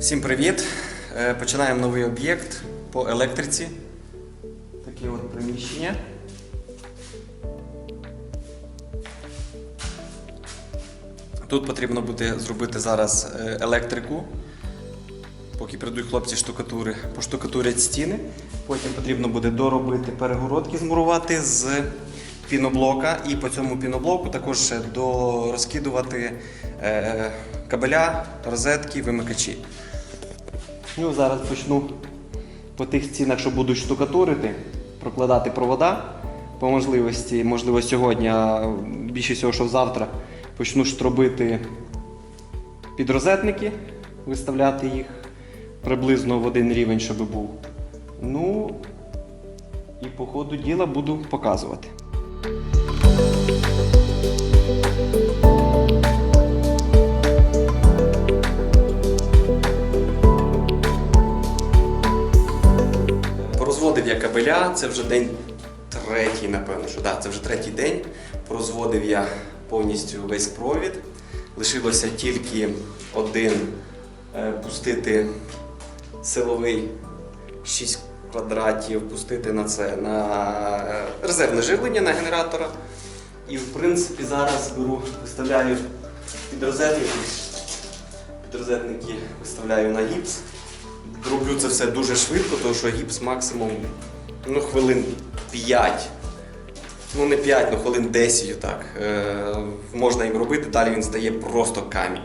Всім привіт! Е, Починаємо новий об'єкт по електриці. Таке от приміщення. Тут потрібно буде зробити зараз е, електрику. Поки прийдуть хлопці штукатури, поштукатурять стіни. Потім потрібно буде доробити перегородки, змурувати з піноблока. І по цьому піноблоку також дорозкидувати е, кабеля, розетки, вимикачі. Ну, зараз почну по тих стінах, що будуть штукатурити, прокладати провода по можливості, можливо, сьогодні, більше всього, що завтра, почну штробити підрозетники, виставляти їх приблизно в один рівень, щоб був. Ну і по ходу діла буду показувати. Порозводив я кабеля, це вже день третій, напевно, що да, це вже третій день. Порозводив я повністю весь провід. Лишилося тільки один е, пустити силовий 6 квадратів, пустити на це на е, резервне живлення на генератора. І в принципі зараз беру, виставляю підрозетники. Підрозетники виставляю на гіпс. Роблю це все дуже швидко, тому що гіпс максимум ну, хвилин 5. Ну не 5, ну хвилин 10 так. Е, можна їм робити, далі він стає просто камінь.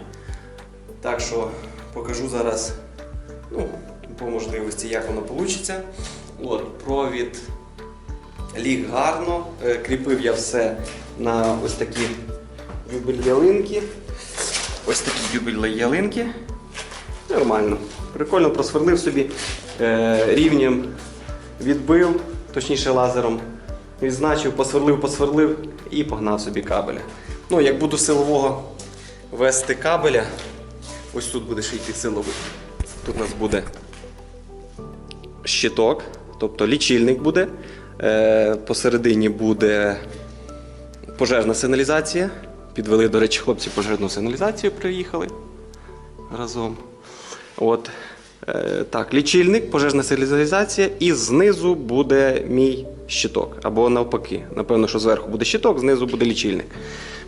Так що покажу зараз ну, по можливості, як воно вийде. От, провід ліг гарно. Е, кріпив я все на ось такі дюбель ялинки. Ось такі дюбель ялинки. Нормально. Прикольно просверлив собі е, рівнем, відбив, точніше лазером, відзначив, посверлив, посверлив і погнав собі кабеля. Ну, як буду силового вести кабеля, ось тут буде ще йти силовий. Тут у нас буде щиток, тобто лічильник буде. Е, посередині буде пожежна сигналізація. Підвели, до речі, хлопці пожежну сигналізацію приїхали разом. От. Е, так, лічильник, пожежна сигналізація, і знизу буде мій щиток. Або навпаки. Напевно, що зверху буде щиток, знизу буде лічильник.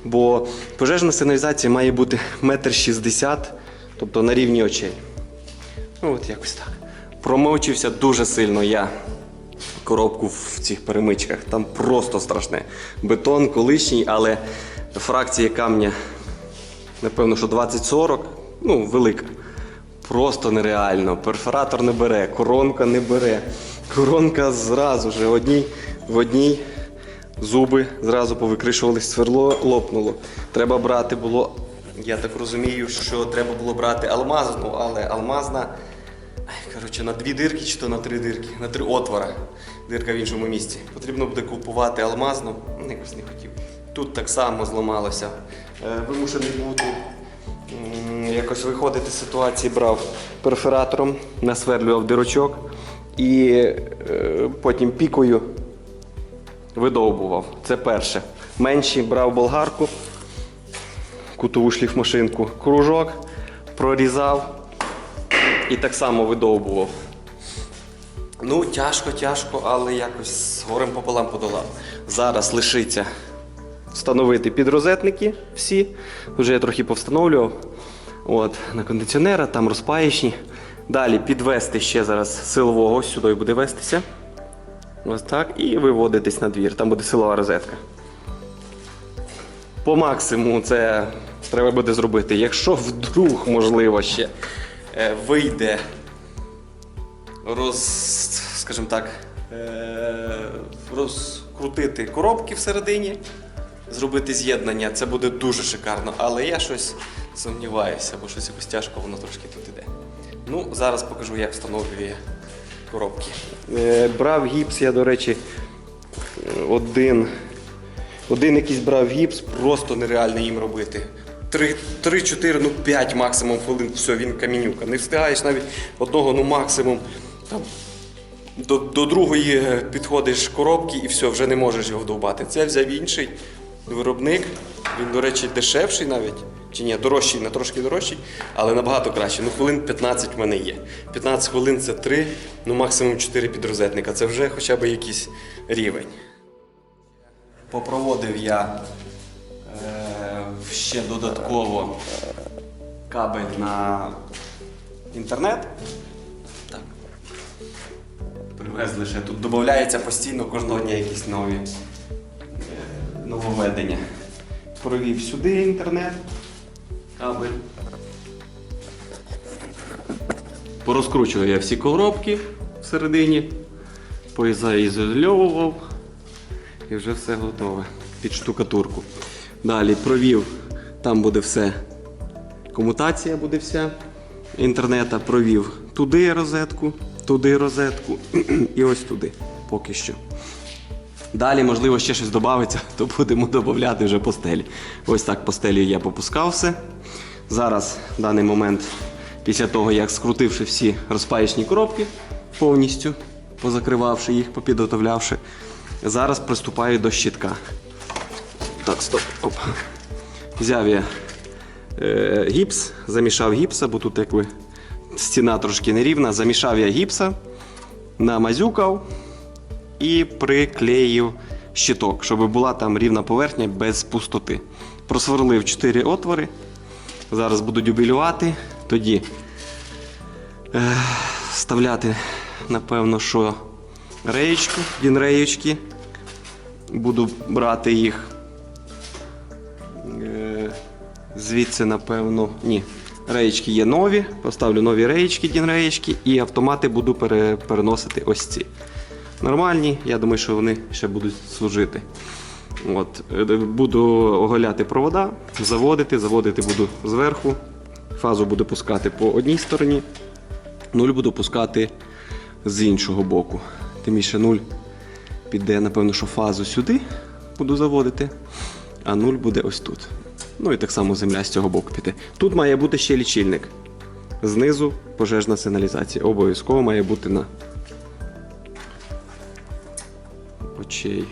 Бо пожежна сигналізація має бути метр шістдесят, тобто на рівні очей. Ну, от якось так. Промовчився дуже сильно я коробку в цих перемичках. Там просто страшне. Бетон колишній, але фракція камня, напевно, що 20-40, ну, велика. Просто нереально. Перфоратор не бере, коронка не бере. Коронка зразу ж одній, в одній зуби зразу повикришувались, сверло лопнуло. Треба брати було. Я так розумію, що треба було брати алмазну, але алмазна. Коротше, на дві дирки чи то на три дирки, на три отвора. Дирка в іншому місці. Потрібно буде купувати алмазну. Ну, Якось не хотів. Тут так само зламалося. Е, Вимушений бути якось виходити з ситуації, брав перфоратором, насверлював дирочок і е, потім пікою видовбував. Це перше. Менші брав болгарку, кутову шліфмашинку, кружок, прорізав і так само видовбував. Ну, тяжко, тяжко, але якось з горем пополам подолав. Зараз лишиться встановити підрозетники всі. Вже я трохи повстановлював. От, на кондиціонера, там розпаєчні. Далі підвести ще зараз силового, сюди буде вестися. Ось так. І виводитись на двір. Там буде силова розетка. По максимуму це треба буде зробити. Якщо вдруг, можливо, ще е, вийде роз, скажімо так, е, розкрутити коробки всередині, зробити з'єднання, це буде дуже шикарно. Але я щось сумніваюся, бо щось якось тяжко воно трошки тут іде. Ну, зараз покажу, як встановлює коробки. Е, брав гіпс, я, до речі, один. Один якийсь брав гіпс, просто нереально їм робити. 3-4, ну 5 максимум хвилин, все, він камінюка. Не встигаєш навіть одного, ну максимум там, до, до другої підходиш коробки і все, вже не можеш його вдовбати. Це взяв інший виробник. Він, до речі, дешевший навіть, Чи ні, дорожчий, не трошки дорожчий, але набагато краще. Ну, хвилин 15 в мене є. 15 хвилин це 3, ну максимум 4 підрозетника. Це вже хоча б якийсь рівень. Попроводив я е, ще додатково кабель на інтернет. Так. Привезли ще тут. Додається постійно кожного дня якісь нові е, нововведення. Провів сюди інтернет. Кабель. Порозкручував я всі коробки всередині, поізоізольовував і вже все готове під штукатурку. Далі провів, там буде все. Комутація буде вся інтернета. Провів туди розетку, туди розетку і ось туди поки що. Далі, можливо, ще щось додається, то будемо додати вже по стелі. Ось так по стелі я попускав все. Зараз, в даний момент, після того, як скрутивши всі розпаєчні коробки повністю, позакривавши їх, попідготовлявши, зараз приступаю до щитка. Так, стоп. Оп. Взяв я е, гіпс, замішав гіпса, бо тут якби стіна трошки нерівна. Замішав я гіпса, намазюкав і приклеїв щиток, щоб була там рівна поверхня без пустоти. Просверлив 4 отвори. Зараз буду дюбелювати, тоді е, вставляти, напевно, що реєчки, дінреєчки. Буду брати їх е, звідси, напевно, ні. Реєчки є нові, поставлю нові реєчки, дінреєчки, і автомати буду пере, переносити ось ці. Нормальні, я думаю, що вони ще будуть служити. От, е, буду оголяти провода, заводити, заводити буду зверху. Фазу буду пускати по одній стороні, нуль буду пускати з іншого боку. Тим більше нуль піде, напевно, що фазу сюди буду заводити, а нуль буде ось тут. Ну і так само земля з цього боку піде. Тут має бути ще лічильник. Знизу пожежна сигналізація. Обов'язково має бути на очей.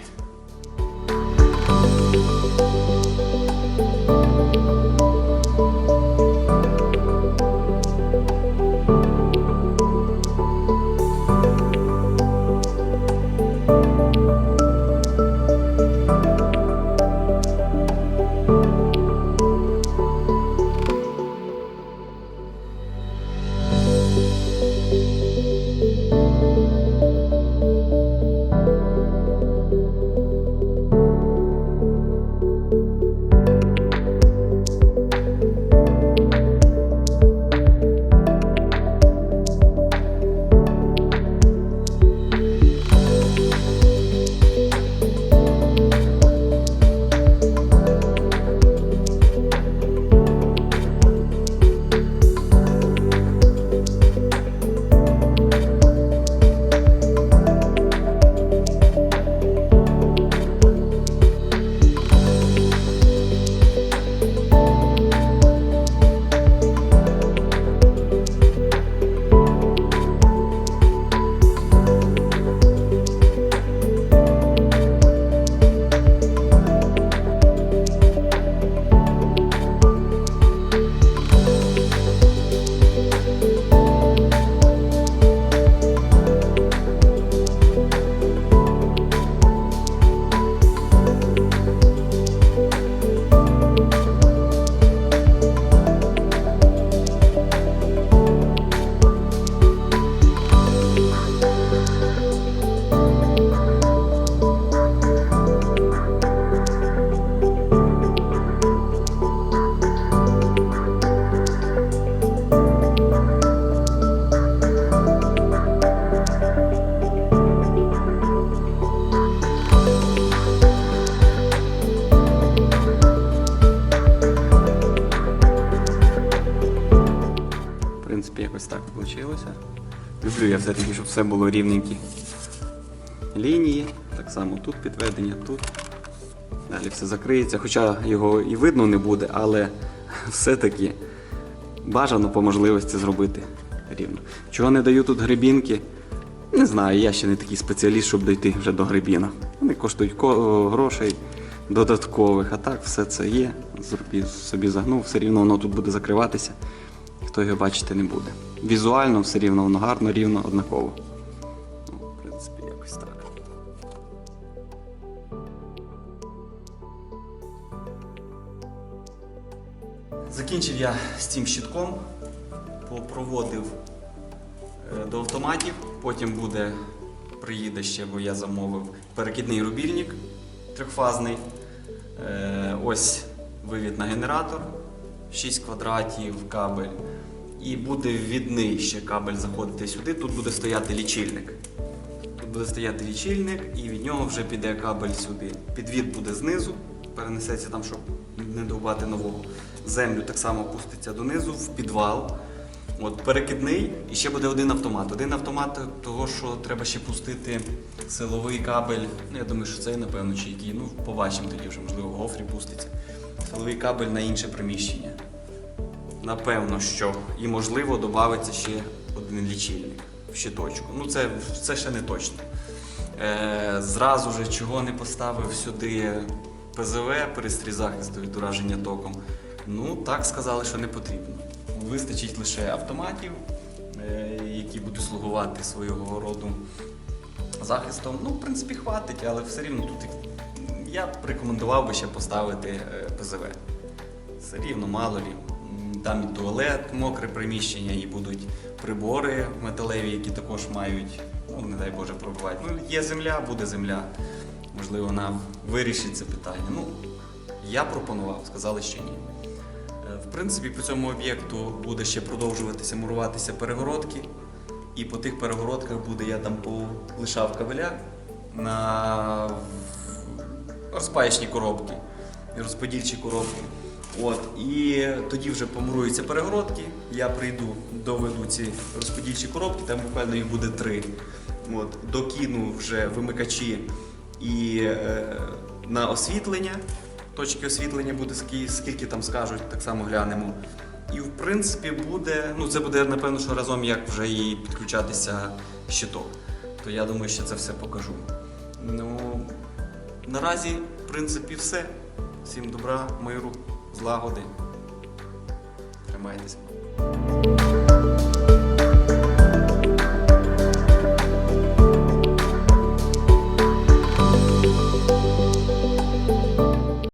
Принципі, якось так вийшло. Люблю я все-таки, щоб все було рівненькі лінії. Так само тут підведення, тут. Далі все закриється, хоча його і видно не буде, але все-таки бажано по можливості зробити рівно. Чого не даю тут грибінки? Не знаю, я ще не такий спеціаліст, щоб дійти вже до грибінок. Вони коштують ко- грошей, додаткових. А так, все це є. Собі загнув, все рівно воно тут буде закриватися. Хто його бачити не буде. Візуально все рівно воно гарно, рівно, однаково. Ну, в принципі, якось так. Закінчив я з цим щитком, попроводив е, до автоматів. Потім буде, приїде ще, бо я замовив перекидний рубільник трьохфазний. Е, Ось вивід на генератор, 6 квадратів, кабель. І буде ввідний ще кабель заходити сюди. Тут буде стояти лічильник. Тут буде стояти лічильник, і від нього вже піде кабель сюди. Підвід буде знизу, перенесеться там, щоб не довбати нового. Землю так само пуститься донизу, в підвал. От перекидний, і ще буде один автомат. Один автомат, того, що треба ще пустити силовий кабель. Ну, я думаю, що це, напевно, чи який. Ну, побачимо тоді вже, можливо, в гофрі пуститься. Силовий кабель на інше приміщення. Напевно, що. І можливо додається ще один лічильник в щиточку. Ну, це, це ще не точно. Е, зразу же чого не поставив сюди ПЗВ, пристрій захисту від ураження током. Ну, так сказали, що не потрібно. Вистачить лише автоматів, е, які будуть слугувати свого роду захистом. Ну, в принципі, хватить, але все рівно тут я б рекомендував би ще поставити е, ПЗВ. Все рівно, мало лі. Там і туалет, мокре приміщення, і будуть прибори металеві, які також мають, ну не дай Боже, пробувати. Ну, є земля, буде земля. Можливо, вона вирішить це питання. Ну, я пропонував, сказали, що ні. Е, В принципі, по цьому об'єкту буде ще продовжуватися муруватися перегородки. І по тих перегородках буде, я там полишав кабеля на розпаячні коробки і розподільчі коробки. От, і тоді вже помуруються перегородки. Я прийду, доведу ці розподільчі коробки, там буквально їх буде три. От, докину вже вимикачі і е, на освітлення. Точки освітлення буде скільки, скільки там скажуть, так само глянемо. І в принципі буде, ну це буде напевно, що разом як вже і підключатися щиток. То я думаю, що це все покажу. Ну, наразі, в принципі, все. Всім добра, миру, злагоди. Тримайтеся.